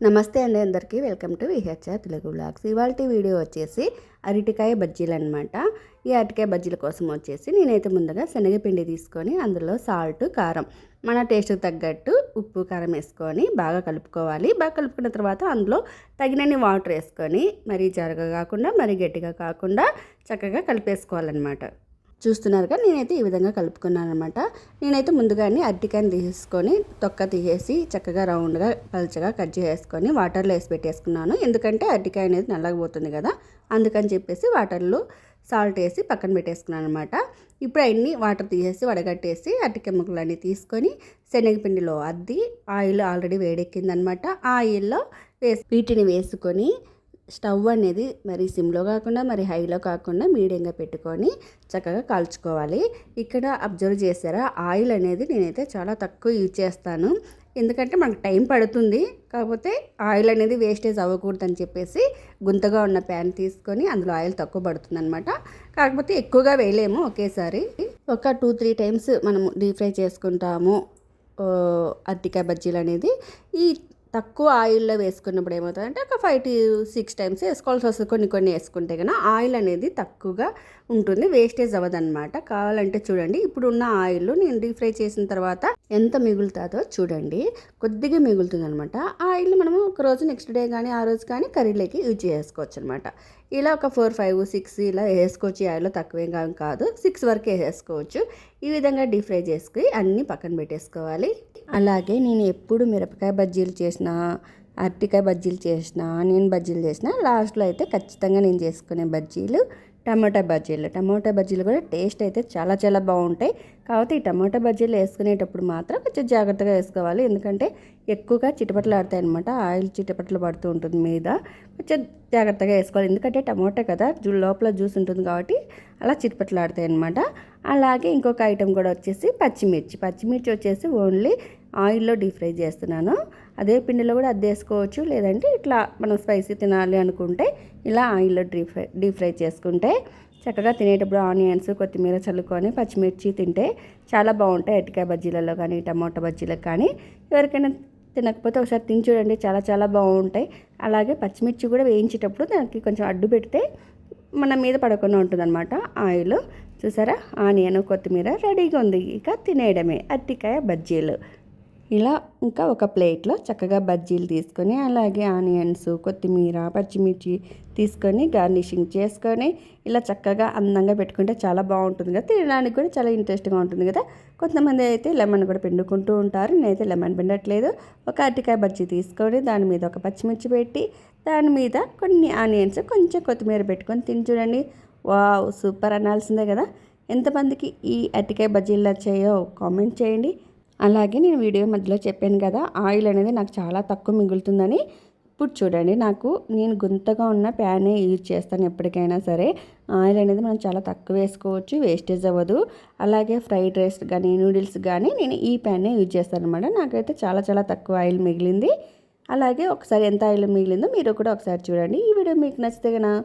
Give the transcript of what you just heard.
నమస్తే అండి అందరికీ. Welcome to VHR Telugu blogs ఇవాళ వీడియో వచ్చేసి అరటికాయ బజ్జీలు అనమాట ఈ అరటికాయ బజ్జీల కోసం వచ్చేసి నేనైతే ముందుగా శనగపిండి తీసుకొని అందులో సాల్ట్ కారం మన టేస్ట్కి తగ్గట్టు ఉప్పు కారం వేసుకొని బాగా కలుపుకోవాలి. బాగా కలుపుకున్న తర్వాత అందులో తగినన్ని వాటర్ వేసుకొని మరీ జరగ కాకుండా మరీ గట్టిగా కాకుండా చక్కగా కలిపేసుకోవాలన్నమాట. చూస్తున్నారుగా నేనైతే ఈ విధంగా కలుపుకున్నాను అనమాట నేనైతే ముందుగానే అరటికాయని తీసుకొని తొక్క తీసేసి చక్కగా రౌండ్గా పలచగా కట్ చేసుకొని వాటర్లో వేసి పెట్టేసుకున్నాను. ఎందుకంటే అరటికాయ అనేది నల్లగబోతుంది కదా అందుకని చెప్పేసి వాటర్లో సాల్ట్ వేసి పక్కన పెట్టేసుకున్నాను అనమాట ఇప్పుడు అన్ని వాటర్ తీసేసి వడగట్టేసి అరటికాయ ముక్కలన్నీ తీసుకొని శనగపిండిలో అద్ది ఆయిల్ ఆల్రెడీ వేడెక్కిందనమాట ఆయిల్లో వేసి వీటిని వేసుకొని స్టవ్ అనేది మరి సిమ్లో కాకుండా మరి హైలో కాకుండా మీడియంగా పెట్టుకొని చక్కగా కాల్చుకోవాలి. ఇక్కడ అబ్జర్వ్ చేసారా ఆయిల్ అనేది నేనైతే చాలా తక్కువ యూజ్ చేస్తాను. ఎందుకంటే మనకు టైం పడుతుంది. కాకపోతే ఆయిల్ అనేది వేస్టేజ్ అవ్వకూడదని చెప్పేసి గుంతగా ఉన్న ప్యాన్ తీసుకొని అందులో ఆయిల్ తక్కువ పడుతుంది అనమాట కాకపోతే ఎక్కువగా వేయలేము ఒకేసారి. ఒక టూ త్రీ టైమ్స్ మనం డీప్ ఫ్రై చేసుకుంటాము. అరటికాయ బజ్జీలు అనేది. ఈ తక్కువ ఆయిల్లో వేసుకున్నప్పుడు ఏమవుతుందంటే ఒక ఫైవ్ టు సిక్స్ టైమ్స్ వేసుకోవాల్సి వస్తుంది. కొన్ని కొన్ని వేసుకుంటే కన్నా ఆయిల్ అనేది తక్కువగా ఉంటుంది వేస్టేజ్ అవ్వదన్నమాట. కావాలంటే చూడండి. ఇప్పుడు ఉన్న ఆయిల్ నేను డీప్ ఫ్రై చేసిన తర్వాత ఎంత మిగులుతుందో చూడండి. కొద్దిగా మిగులుతుంది అనమాట ఆయిల్ మనము ఒక రోజు నెక్స్ట్ డే కానీ ఆ రోజు కానీ కర్రీలోకి యూజ్ చేసుకోవచ్చు అనమాట ఇలా ఒక ఫోర్ ఫైవ్ సిక్స్ ఇలా వేసుకోవచ్చు. ఆయిల్లో తక్కువేం కాదు. సిక్స్ వరకే వేసుకోవచ్చు. ఈ విధంగా డీప్ ఫ్రై చేసుకుని అన్నీ పక్కన పెట్టేసుకోవాలి. అలాగే నేను ఎప్పుడు మిరపకాయ బజ్జీలు చేసిన అరటికాయ బజ్జీలు చేసిన ఆనియన్ బజ్జీలు చేసిన లాస్ట్లో అయితే ఖచ్చితంగా నేను చేసుకునే బజ్జీలు టమాటా బజ్జీలు. టమాటా బజ్జీలు కూడా టేస్ట్ అయితే చాలా చాలా బాగుంటాయి. కాకపోతే ఈ టమాటా బజ్జీలు వేసుకునేటప్పుడు మాత్రం కొంచెం జాగ్రత్తగా వేసుకోవాలి. ఎందుకంటే ఎక్కువగా చిటపట్లు ఆడతాయి అనమాట ఆయిల్ చిటపట్లు పడుతూ ఉంటుంది మీద. కొంచెం జాగ్రత్తగా వేసుకోవాలి. ఎందుకంటే టమాటా కదా లోపల జ్యూస్ ఉంటుంది కాబట్టి అలా చిటపట్లు ఆడతాయి అనమాట అలాగే ఇంకొక ఐటెం కూడా వచ్చేసి పచ్చిమిర్చి. పచ్చిమిర్చి వచ్చేసి ఓన్లీ ఆయిల్లో డీప్ ఫ్రై చేస్తున్నాను. అదే పిండిలో కూడా అది వేసుకోవచ్చు. లేదంటే ఇట్లా మనం స్పైసీ తినాలి అనుకుంటే ఇలా ఆయిల్లో డీప్ ఫ్రై డీప్ ఫ్రై చేసుకుంటే చక్కగా తినేటప్పుడు ఆనియన్స్ కొత్తిమీర చల్లుకొని పచ్చిమిర్చి తింటే చాలా బాగుంటాయి. ఎట్టికాయ బజ్జీలలో కానీ టమాటా బజ్జీలకు కానీ. ఎవరికైనా తినకపోతే ఒకసారి తిని చూడండి. చాలా చాలా బాగుంటాయి. అలాగే పచ్చిమిర్చి కూడా వేయించేటప్పుడు దానికి కొంచెం అడ్డు పెడితే మన మీద పడకుండా ఉంటుందన్నమాట ఆయిల్. చూసారా? ఆనియన్ కొత్తిమీర రెడీగా ఉంది. ఇక తినేయడమే. అట్టికాయ బజ్జీలు. ఇలా ఇంకా ఒక ప్లేట్లో చక్కగా బజ్జీలు తీసుకొని అలాగే ఆనియన్స్ కొత్తిమీర పచ్చిమిర్చి తీసుకొని గార్నిషింగ్ చేసుకొని ఇలా చక్కగా అందంగా పెట్టుకుంటే చాలా బాగుంటుంది కదా. తినడానికి కూడా చాలా ఇంట్రెస్ట్గా ఉంటుంది కదా. కొంతమంది అయితే లెమన్ కూడా పిండుకుంటూ ఉంటారు. నేనైతే లెమన్ పిండట్లేదు. ఒక అరటికాయ బజ్జీ తీసుకొని దాని మీద ఒక పచ్చిమిర్చి పెట్టి దాని మీద కొన్ని ఆనియన్స్ కొంచెం కొత్తిమీర పెట్టుకొని తిని చూడండి. వావ్ సూపర్ అనాల్సిందే కదా. ఎంతమందికి ఈ అరటికాయ బజ్జీలు నచ్చాయో కామెంట్ చేయండి. అలాగే నేను వీడియో మధ్యలో చెప్పాను కదా ఆయిల్ అనేది నాకు చాలా తక్కువ మిగులుతుందని. ఇప్పుడు చూడండి నాకు నేను గుంతగా ఉన్న ప్యానే యూజ్ చేస్తాను ఎప్పటికైనా సరే. ఆయిల్ అనేది మనం చాలా తక్కువ వేసుకోవచ్చు వేస్టేజ్ అవ్వదు. అలాగే ఫ్రైడ్ రైస్ కానీ నూడిల్స్ కానీ నేను ఈ ప్యానే యూజ్ చేస్తాను అనమాట నాకైతే చాలా చాలా తక్కువ ఆయిల్ మిగిలింది. అలాగే ఒకసారి ఎంత ఆయిల్ మిగిలిందో మీరు కూడా ఒకసారి చూడండి. ఈ వీడియో మీకు నచ్చితే కనుక